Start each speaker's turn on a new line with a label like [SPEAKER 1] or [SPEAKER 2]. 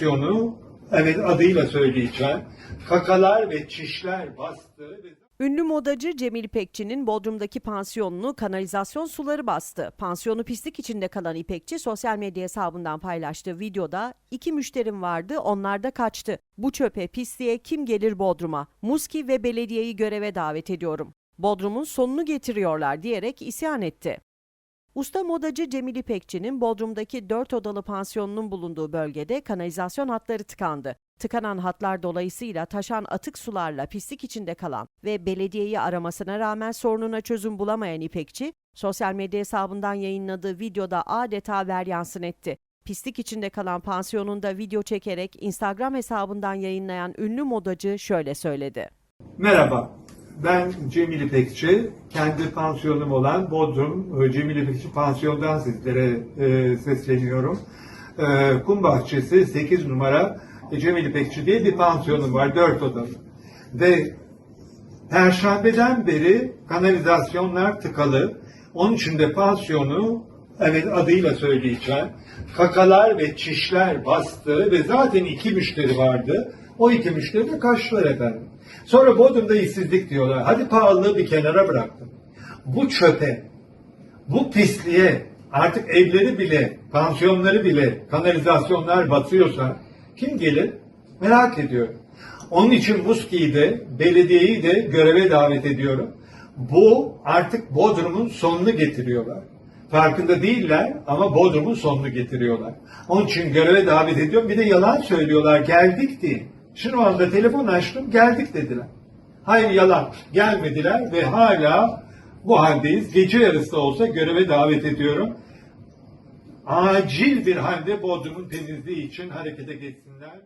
[SPEAKER 1] Pansiyonu, evet adıyla söyleyeceğim, kakalar ve çişler bastı
[SPEAKER 2] Ünlü modacı Cemil İpekçi'nin Bodrum'daki pansiyonunu kanalizasyon suları bastı. Pansiyonu pislik içinde kalan İpekçi sosyal medya hesabından paylaştığı videoda iki müşterim vardı onlar da kaçtı. Bu çöpe pisliğe kim gelir Bodrum'a? Muski ve belediyeyi göreve davet ediyorum. Bodrum'un sonunu getiriyorlar diyerek isyan etti. Usta modacı Cemil İpekçi'nin Bodrum'daki 4 odalı pansiyonunun bulunduğu bölgede kanalizasyon hatları tıkandı. Tıkanan hatlar dolayısıyla taşan atık sularla pislik içinde kalan ve belediyeyi aramasına rağmen sorununa çözüm bulamayan İpekçi, sosyal medya hesabından yayınladığı videoda adeta veryansın etti. Pislik içinde kalan pansiyonunda video çekerek Instagram hesabından yayınlayan ünlü modacı şöyle söyledi.
[SPEAKER 1] Merhaba, ben Cemil İpekçi. Kendi pansiyonum olan Bodrum e, Cemil İpekçi Pansiyon'dan sizlere e, sesleniyorum. E, Kum Bahçesi 8 numara e, Cemil İpekçi diye bir pansiyonum var, 4 odalı. Ve Perşembeden beri kanalizasyonlar tıkalı. Onun için de pansiyonu, evet adıyla söyleyeceğim, kakalar ve çişler bastı ve zaten iki müşteri vardı. O iki müşteri de kaçtılar efendim. Sonra Bodrum'da işsizlik diyorlar. Hadi pahalılığı bir kenara bıraktım. Bu çöpe, bu pisliğe artık evleri bile, pansiyonları bile kanalizasyonlar batıyorsa kim gelir? Merak ediyorum. Onun için Muski'yi de, belediyeyi de göreve davet ediyorum. Bu artık Bodrum'un sonunu getiriyorlar. Farkında değiller ama Bodrum'un sonunu getiriyorlar. Onun için göreve davet ediyorum. Bir de yalan söylüyorlar geldik diye. Şu anda telefon açtım geldik dediler. Hayır yalan. Gelmediler ve hala bu haldeyiz. Gece yarısı da olsa göreve davet ediyorum. Acil bir halde Bodrum'un temizliği için harekete geçsinler.